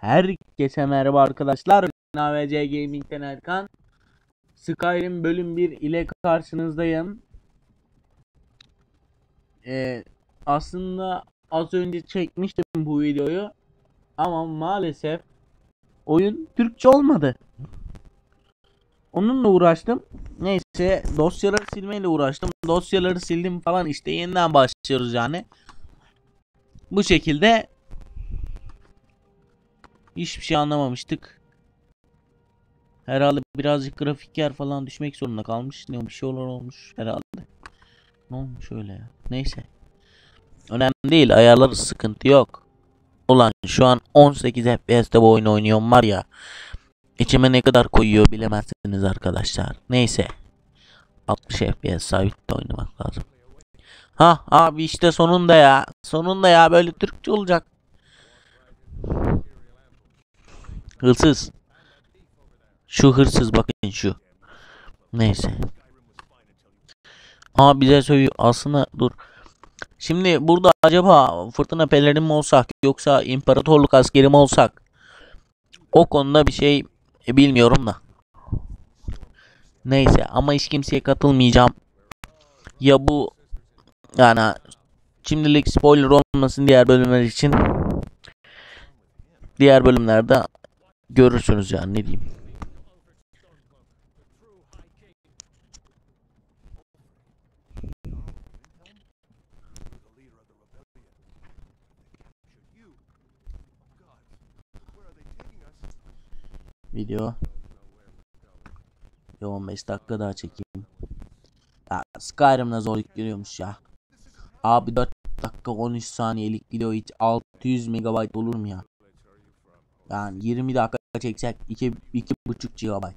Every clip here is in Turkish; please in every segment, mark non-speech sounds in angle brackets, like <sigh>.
Herkese merhaba arkadaşlar. AVC Gaming'den Erkan. Skyrim bölüm 1 ile karşınızdayım. Ee, aslında az önce çekmiştim bu videoyu. Ama maalesef oyun Türkçe olmadı. Onunla uğraştım. Neyse dosyaları silmeyle uğraştım. Dosyaları sildim falan işte yeniden başlıyoruz yani. Bu şekilde hiçbir şey anlamamıştık. Herhalde birazcık grafik yer falan düşmek zorunda kalmış. Ne bir şey olur olmuş herhalde. Ne olmuş öyle ya. Neyse. Önemli değil. Ayarları sıkıntı yok. Ulan şu an 18 FPS'te bu oyunu oynuyorum var ya. İçime ne kadar koyuyor bilemezsiniz arkadaşlar. Neyse. 60 FPS sabit de oynamak lazım. Ha abi işte sonunda ya. Sonunda ya böyle Türkçe olacak. Hırsız. Şu hırsız bakın şu. Neyse. Aa bize söylüyor. Aslında dur. Şimdi burada acaba fırtına pelerin mi olsak yoksa imparatorluk askeri mi olsak? O konuda bir şey bilmiyorum da. Neyse ama hiç kimseye katılmayacağım. Ya bu yani şimdilik spoiler olmasın diğer bölümler için. Diğer bölümlerde görürsünüz yani ne diyeyim. Video. Ya 15 dakika daha çekeyim. Ya Skyrim'de zor yükleniyormuş ya. Abi 4 dakika 13 saniyelik video hiç 600 MB olur mu ya? Yani 20 dakika çeksek 2 2,5 GB.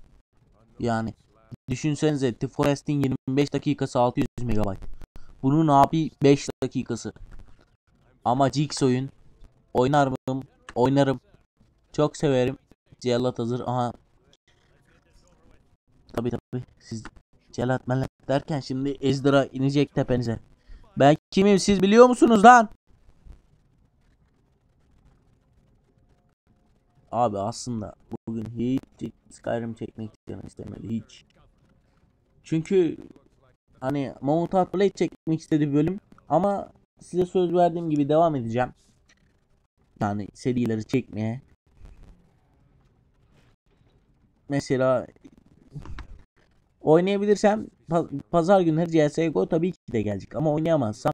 Yani düşünsenize The Forest'in 25 dakikası 600 MB. Bunun abi 5 dakikası. Ama Jix oyun oynar mıyım? Oynarım. Çok severim. Cellat hazır. Aha. Tabi tabi. Siz Celat melek derken şimdi Ezdra inecek tepenize. Ben kimim siz biliyor musunuz lan? Abi aslında bugün hiç Skyrim çekmek canım istemedi hiç. Çünkü hani Mount Blade çekmek istedi bölüm ama size söz verdiğim gibi devam edeceğim. Yani serileri çekmeye. Mesela oynayabilirsem pazar günleri CSGO tabii ki de gelecek ama oynayamazsam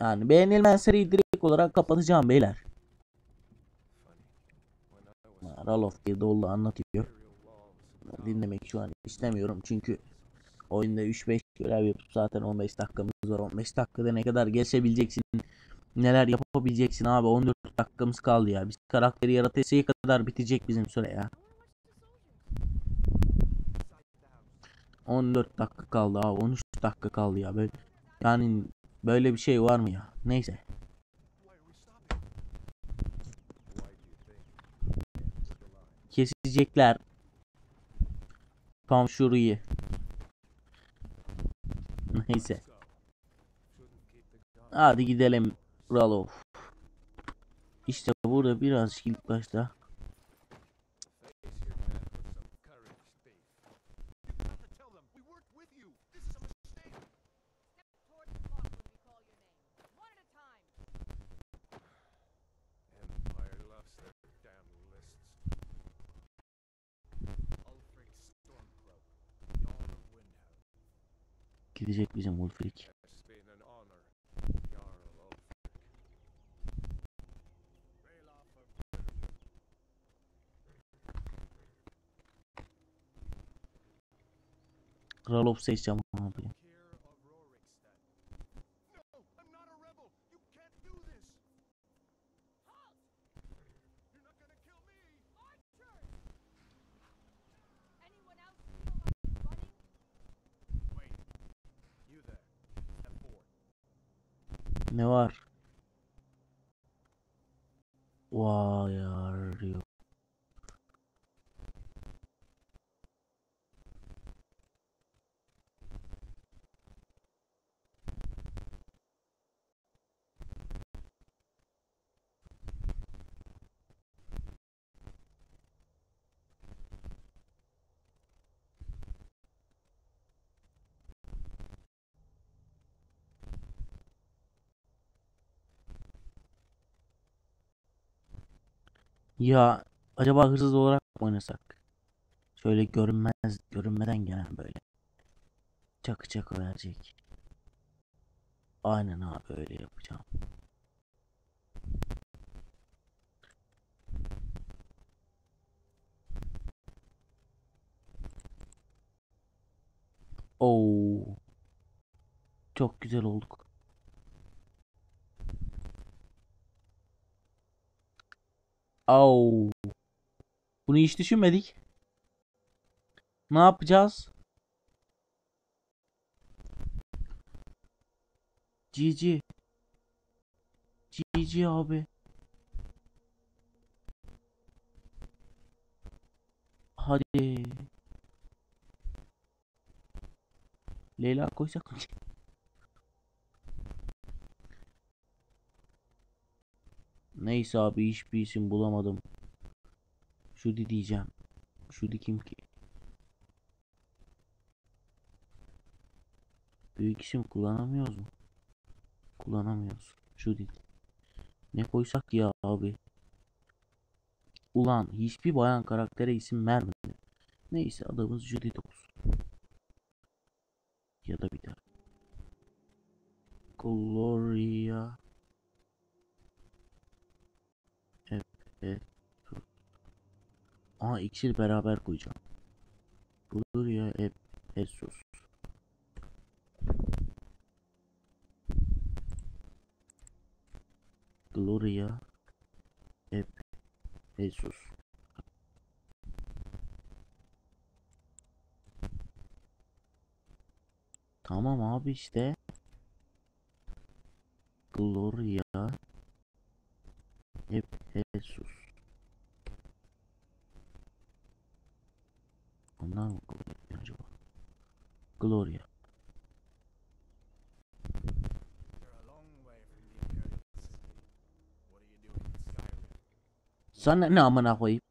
yani beğenilmeyen seriyi direkt olarak kapatacağım beyler. Ralof girdi oldu anlatıyor. Dinlemek şu an istemiyorum çünkü oyunda 3-5 görev yapıp zaten 15 dakikamız var. 15 dakikada ne kadar geçebileceksin neler yapabileceksin abi 14 dakikamız kaldı ya. Biz karakteri yaratıcıya kadar bitecek bizim süre ya. 14 dakika kaldı abi 13 dakika kaldı ya böyle yani böyle bir şey var mı ya neyse kesecekler. Tam şurayı neyse. Hadi gidelim. Ralof işte burada biraz ilk başta Gidecek bizim Wolfric. Ralof seçeceğim abi. Ne var? Vay arıyor. Ya acaba hırsız olarak mı oynasak? Şöyle görünmez, görünmeden gelen böyle. Çakı çakı verecek. Aynen abi öyle yapacağım. Oo. Çok güzel olduk. Oo. Bunu hiç düşünmedik. Ne yapacağız? GG. GG abi. Hadi. Leyla koysak mı? Neyse abi hiçbir isim bulamadım. Şudi diyeceğim. Şudi kim ki? Büyük isim kullanamıyoruz mu? Kullanamıyoruz. Şudi. Ne koysak ya abi? Ulan hiçbir bayan karaktere isim vermedi. Neyse adımız Judith olsun. Ya da bir daha. Gloria. Evet. Aa ikisini beraber koyacağım. Gloria hep Jesus. Gloria hep Jesus. Tamam abi işte. Gloria hep Jesus. Ondan mı Gloria acaba? Gloria. Sana ne amına koyayım?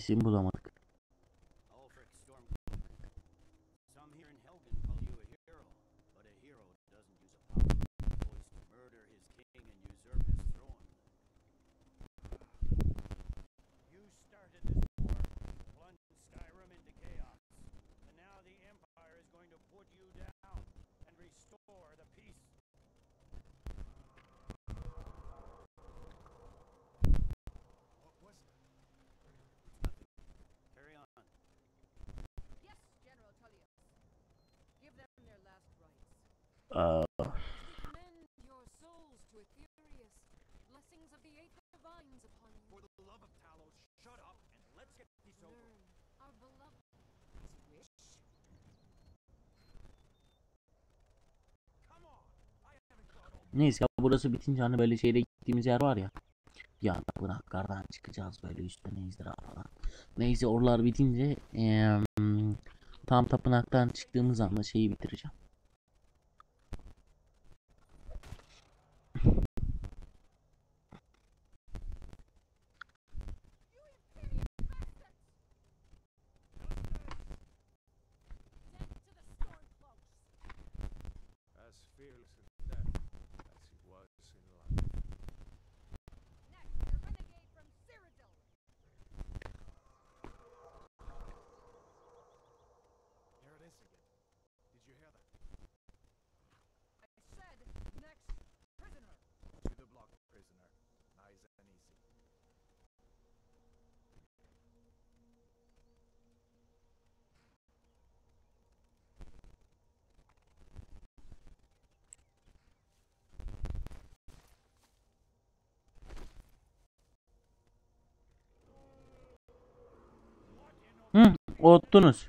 İsim bulamadık. All neyse burası bitince hani böyle şeyde gittiğimiz yer var ya. Ya tapınaklardan çıkacağız böyle üstte izdira falan. Neyse oralar bitince em, tam tapınaktan çıktığımız anda şeyi bitireceğim. Ottunuz.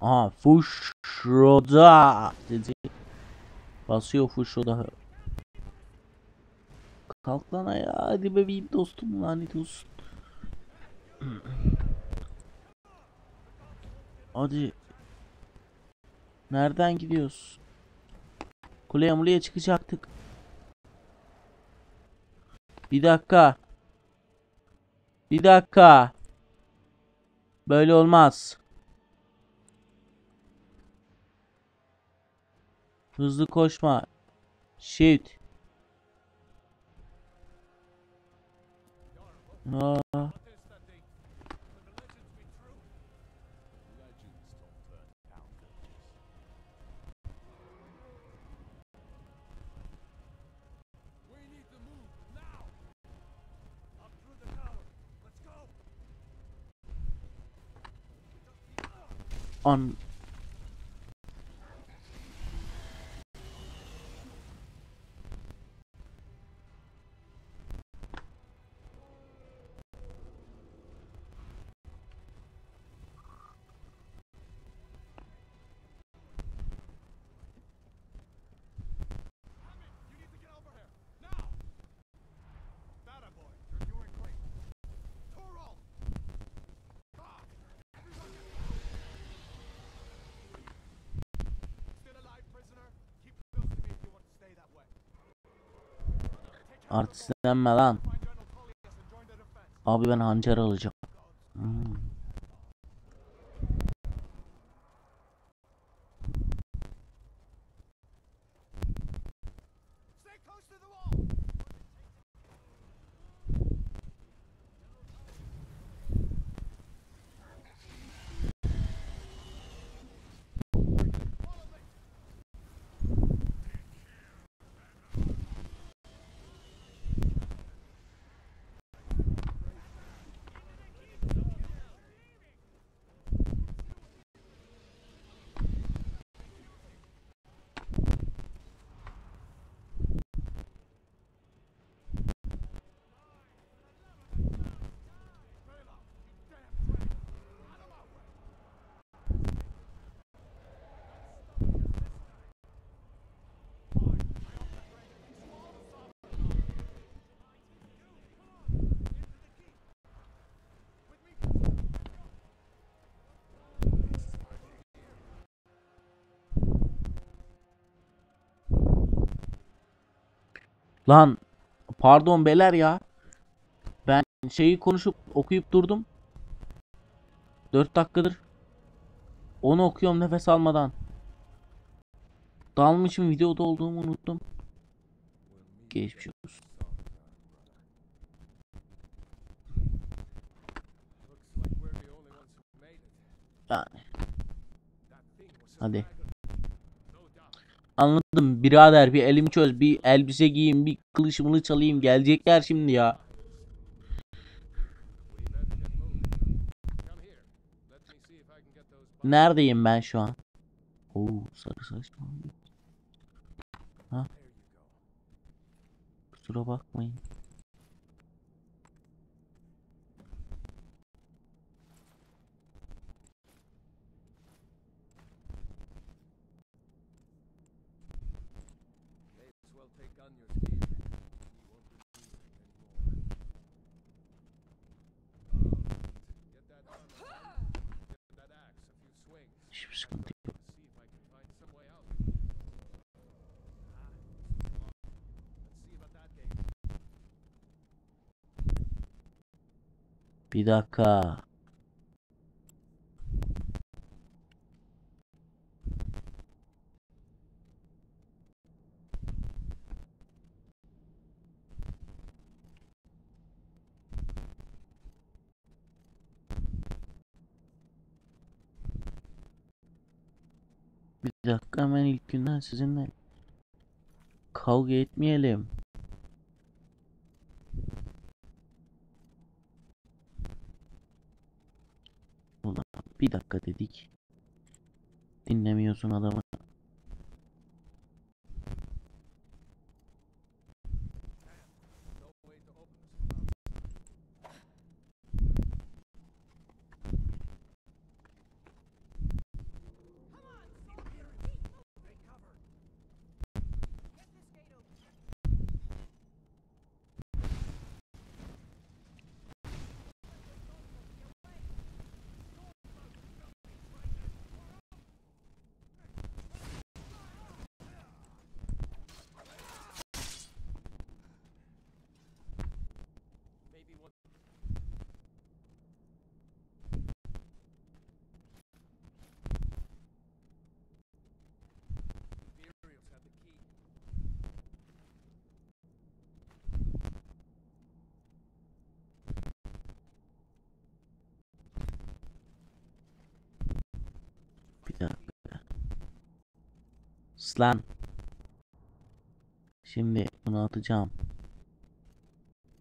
Aha Fuşroda dedi. Basıyor Fuşroda. Kalk lan ayağa hadi bebeğim dostum lanet olsun. <clears throat> Hadi. Nereden gidiyoruz? Kuleye muleye çıkacaktık. Bir dakika. Bir dakika. Böyle olmaz. Hızlı koşma. Shift. Aa, an artistlenme lan. Abi ben hançer alacağım. Lan pardon beyler ya. Ben şeyi konuşup okuyup durdum. 4 dakikadır. Onu okuyorum nefes almadan. Dalmışım videoda olduğumu unuttum. Geçmiş olsun. Looks like Anladım birader bir elimi çöz bir elbise giyeyim bir kılıç mılıç alayım gelecekler şimdi ya. Neredeyim ben şu an? Oo sarı saç mı? Ha kusura bakmayın. just gonna do it. Bir dakika. Bir dakika hemen ilk günden sizinle kavga etmeyelim. Ulan bir dakika dedik. Dinlemiyorsun adamı. Slan. Şimdi bunu atacağım.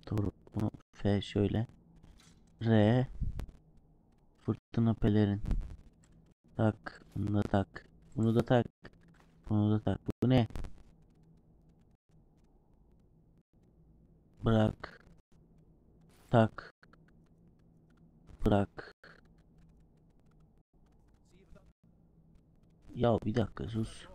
Dur bunu F şöyle. R Fırtına pelerin. Tak. Bunu da tak. Bunu da tak. Bunu da tak. Bu ne? Bırak. Tak. Bırak. Ya bir dakika sus.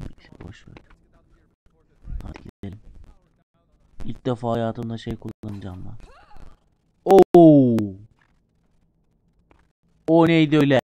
Neyse boş ver. Hadi gidelim. İlk defa hayatımda şey kullanacağım lan. Oo. O neydi öyle?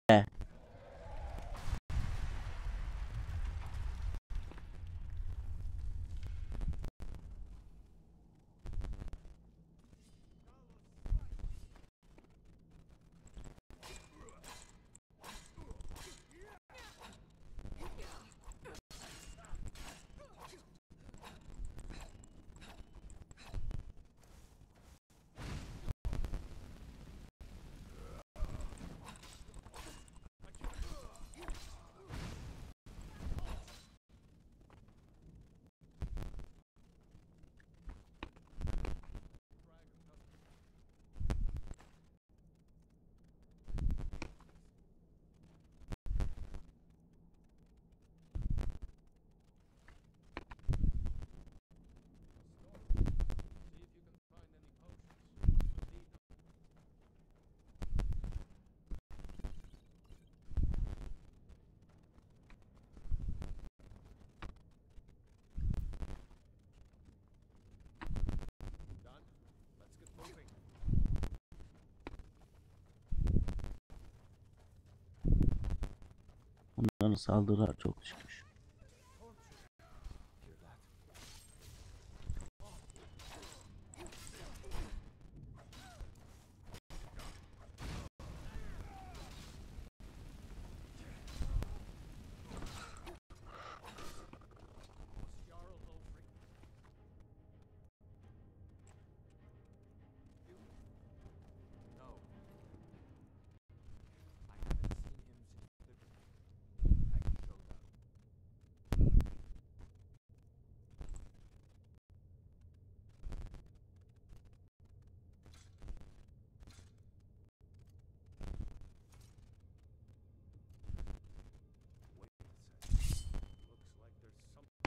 Saldırılar çok düşmüş.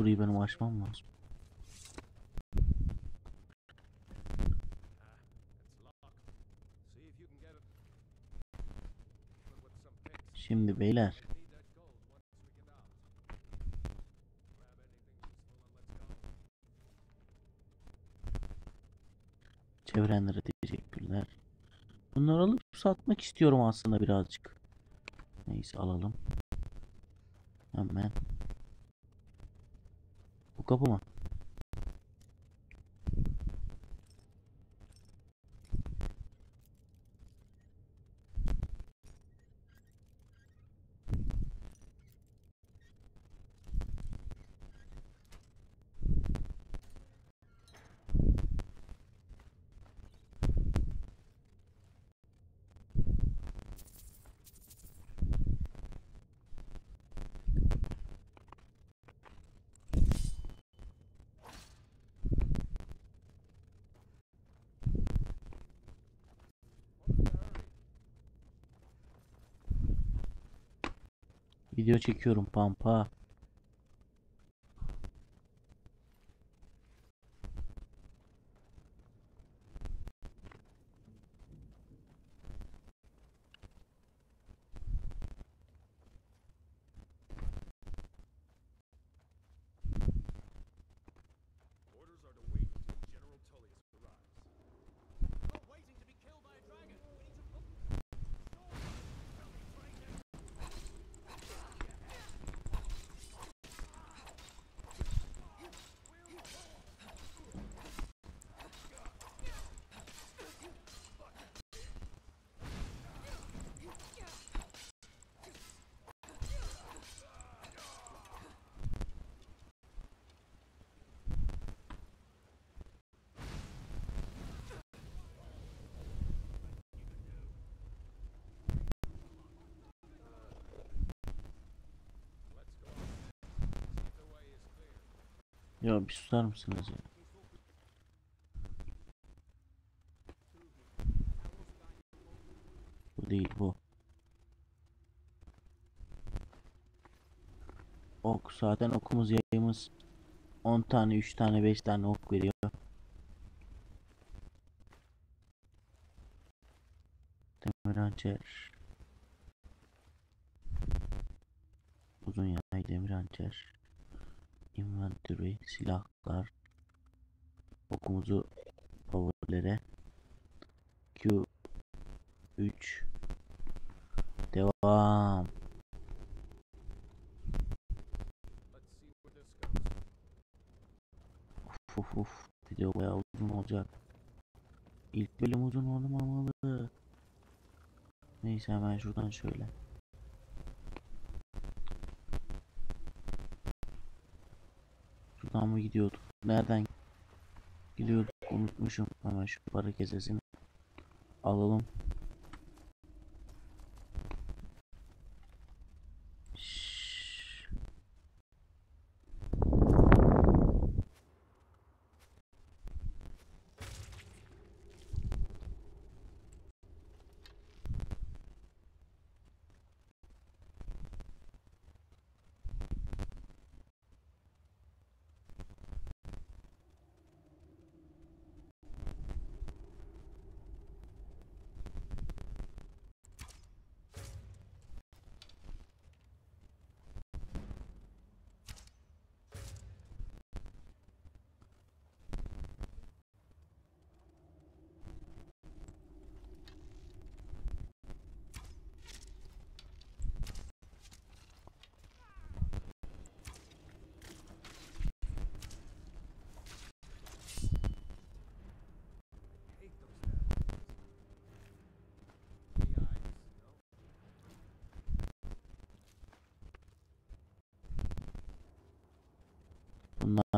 Grab anything useful and let's go. çevrenlere teşekkürler. Bunları alıp satmak istiyorum aslında birazcık. Neyse alalım. Hemen. Bu kapı mı? Video çekiyorum pampa. Ya bir susar mısınız ya? Bu değil bu. Ok zaten okumuz yayımız 10 tane 3 tane 5 tane ok veriyor. Demir hançer. Uzun yay demir hançer. Inventory silahlar. Okumuzu powerlere. Q 3 Devam. Uf uf uf. Video bayağı uzun olacak. İlk bölüm uzun olmamalı. Neyse hemen şuradan şöyle. Mı gidiyorduk? Nereden gidiyorduk? Unutmuşum. Hemen şu para kesesini alalım.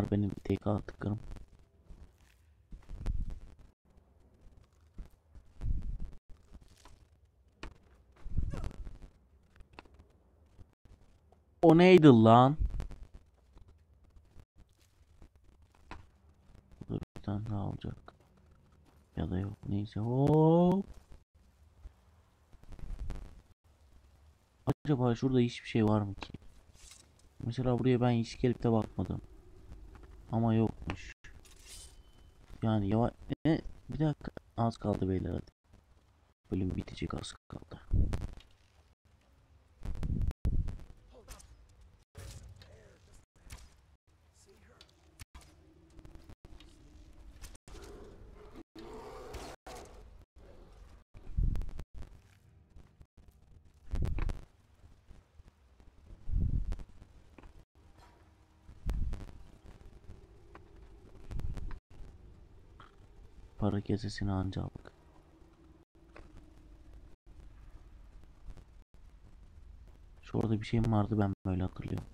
Bunlar benim tek attıklarım. O neydi lan? Burada bir tane daha olacak. Ya da yok. Neyse. Hop. Acaba şurada hiçbir şey var mı ki? Mesela buraya ben hiç gelip de bakmadım. Ama yokmuş. Yani yavaş... Ne? Bir dakika. Az kaldı beyler hadi. Bölüm bitecek az kaldı. Para kesesini anca aldık. Şurada bir şey vardı ben böyle hatırlıyorum.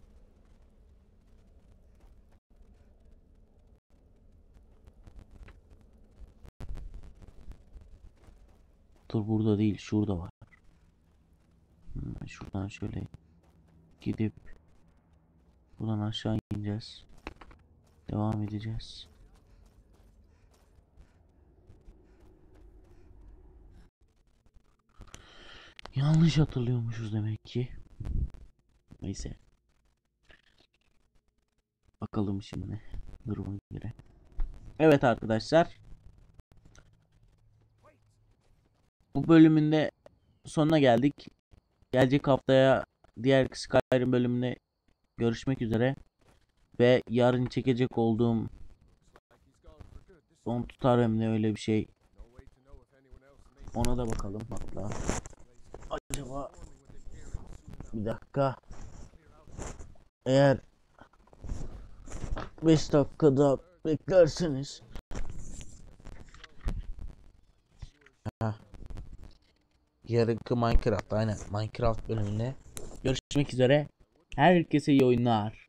Dur burada değil şurada var. Hmm, şuradan şöyle gidip buradan aşağı ineceğiz. Devam edeceğiz. Yanlış hatırlıyormuşuz demek ki. Neyse. Bakalım şimdi duruma göre. Evet arkadaşlar. Bu bölümünde sonuna geldik. Gelecek haftaya diğer Skyrim bölümüne görüşmek üzere. Ve yarın çekecek olduğum son tutar hem de öyle bir şey. Ona da bakalım hatta. Acaba bir dakika. Eğer 5 dakikada beklerseniz Ha. Yarınki Minecraft aynen Minecraft bölümünde görüşmek üzere. Herkese iyi oyunlar.